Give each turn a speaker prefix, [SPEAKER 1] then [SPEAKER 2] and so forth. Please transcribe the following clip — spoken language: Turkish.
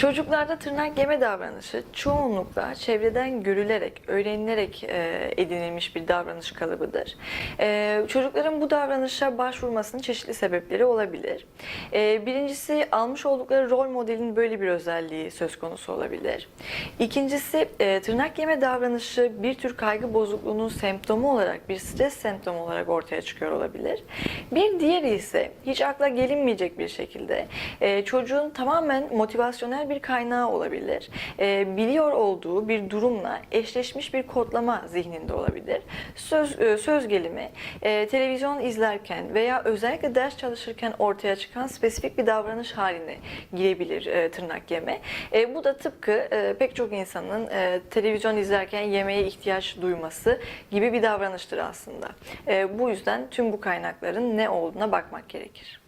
[SPEAKER 1] Çocuklarda tırnak yeme davranışı çoğunlukla çevreden görülerek, öğrenilerek e, edinilmiş bir davranış kalıbıdır. E, çocukların bu davranışa başvurmasının çeşitli sebepleri olabilir. E, birincisi almış oldukları rol modelin böyle bir özelliği söz konusu olabilir. İkincisi e, tırnak yeme davranışı bir tür kaygı bozukluğunun semptomu olarak, bir stres semptomu olarak ortaya çıkıyor olabilir. Bir diğeri ise hiç akla gelinmeyecek bir şekilde e, çocuğun tamamen motivasyonel bir kaynağı olabilir. E, biliyor olduğu bir durumla eşleşmiş bir kodlama zihninde olabilir. Söz e, söz gelimi e, televizyon izlerken veya özellikle ders çalışırken ortaya çıkan spesifik bir davranış haline girebilir e, tırnak yeme. E, bu da tıpkı e, pek çok insanın e, televizyon izlerken yemeğe ihtiyaç duyması gibi bir davranıştır aslında. E, bu yüzden tüm bu kaynakların ne olduğuna bakmak gerekir.